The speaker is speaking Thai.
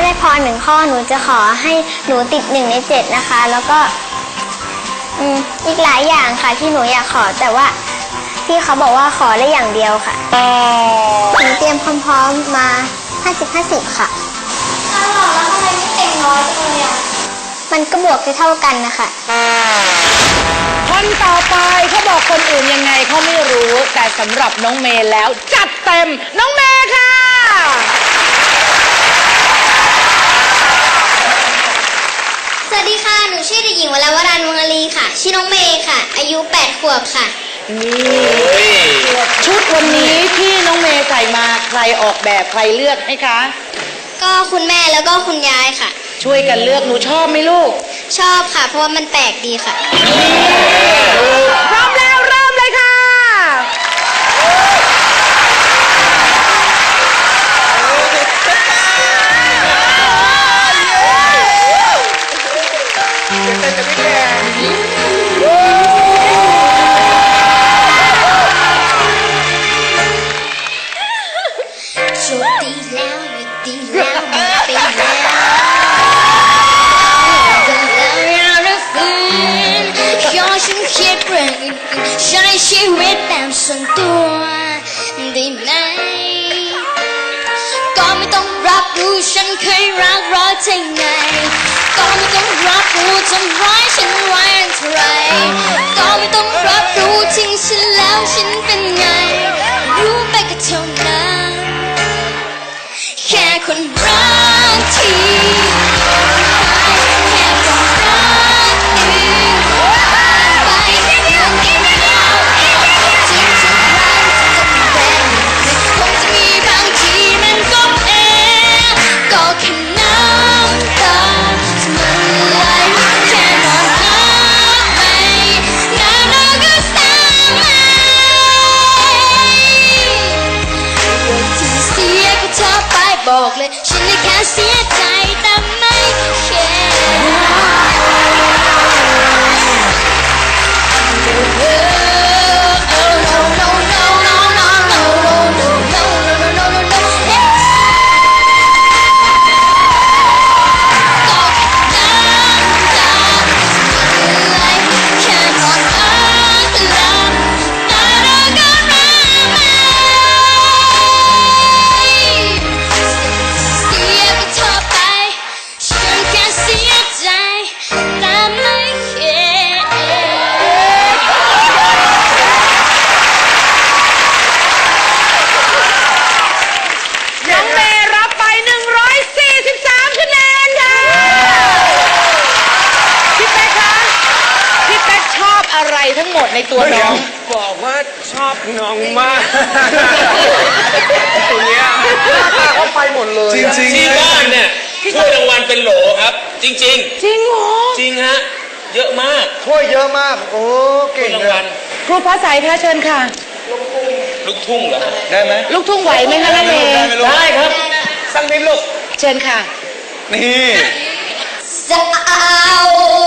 าได้พรหนึ่งข้อหนูจะขอให้หนูติดหนึ่งในเจ็ดนะคะ แล้วก็อืมอีกหลายอย่างค่ะที่หนูอยากขอแต่ว่าพี่เขาบอกว่าขอได้อย่างเดียวค่ะหนูเตรียมพร้อมๆมา 50-50ค่ะถ้าหรอแล้วทำไมไม่เต็มร้อยเลยอะมันก็บวกจะเท่ากันนะคะคนต่อไปเขาบอกคนอื่นยังไงเขาไม่รู้ แต่สำหรับน้องเมย์แล้วจัดเต็มน้องเมย์ค่ะ สวัสดีค่ะ หนูชื่อเด็กหญิงวรวรันวงศ์ลีค่ะ ชื่อน้องเมย์ค่ะ อายุ 8 ขวบค่ะ ชุดวันนี้ที่น้องเมย์ใส่มาใครออกแบบใครเลือกให้คะ ก็คุณแม่แล้วก็คุณยายค่ะ ช่วยกันเลือกหนูชอบไหมลูกชอบค่ะ เพราะว่ามันแปลกดีค่ะพร้อ โชคดีแล้วหยุดดีแล้วหมดไปแล้วแล้วเราฟื้ขอฉันคิดเรื่องอื่นๆใช้ชีวิตแบบส่วนตัวได้ไหมก็ไม่ต้องรับรู้ฉันเคยรักรักเธอไงก็ไม่ต้องร เท่านั้น แค่คนรักที่ บอกเลย ฉันได้แค่เสีย หมดในตัวน้องบอกว่าชอบน้องมากตัวเนี้ยหน้าตาเขาไปหมดเลยจริงที่บ้านเนี่ยถ้วยรางวัลเป็นโหลครับ จริงจริงเหรอๆจริงฮะเยอะมากถ้วยเยอะมาก โอ้ถ้วเก่ยงรางเลวัยลครูฟ้าใสคะเชิญค่ะ ลูกทุ่งเหรอฮะได้ไหมลูกทุ่งไหวไหมคะน้องเมย์ได้ไหมลูกได้ครับสักนิดลูกเชิญค่ะ นี่ จะเอา